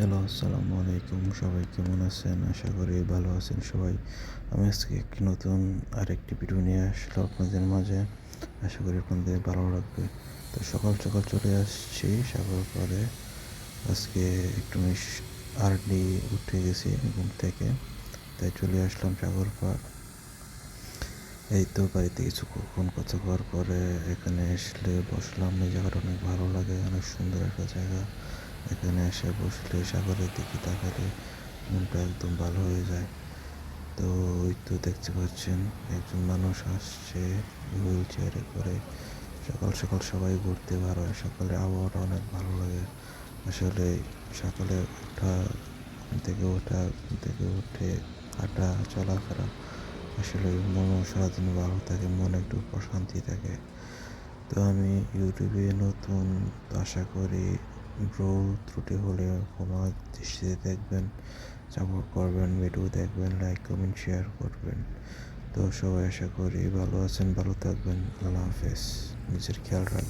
Hello, আসসালামু আলাইকুম। সবাই কেমন আছেন? আশা করি ভালো আছেন সবাই। আমি আজকে একটি নতুন আরেকটি ভিডিও নিয়ে আসলো আপনাদের মাঝে। আশা করি আপনাদের ভালো লাগবে। তো সকাল সকাল চলে আসছি সাগর পরে আজকে একটু আর্লি উঠে গেছি ঘুম থেকে, তাই চলে আসলাম সাগর পাড়। এই তো বাড়িতে কিছুক্ষণ কথা কওয়ার পরে এখানে আসলে বসলাম। এই জায়গাটা অনেক ভালো লাগে, অনেক সুন্দর একটা জায়গা। এখানে এসে বসলে সাগরের দিকে তাকালে মনটা একদম ভালো হয়ে যায়। তো ওই তো দেখতে পাচ্ছেন, একজন মানুষ আসছে হুইল চেয়ারে করে। সকাল সকাল সবাই ঘুরতে বার হয়, সকালে আবহাওয়াটা অনেক ভালো লাগে। আসলে সকালে ওঠা থেকে ওঠা থেকে উঠে হাঁটা, চলাফেরা আসলে মনও সারাদিন ভালো থাকে, মনে একটু প্রশান্তি থাকে। তো আমি ইউটিউবে নতুন আশা করি ভুল ত্রুটি হলে ক্ষমা দৃষ্টিতে দেখবেন সাপোর্ট করবেন ভিডিও দেখবেন লাইক কমেন্ট শেয়ার করবেন। তো সবাই আশা করি ভালো আছেন, ভালো থাকবেন। আল্লাহ হাফেজ। নিজের খেয়াল রাখবেন।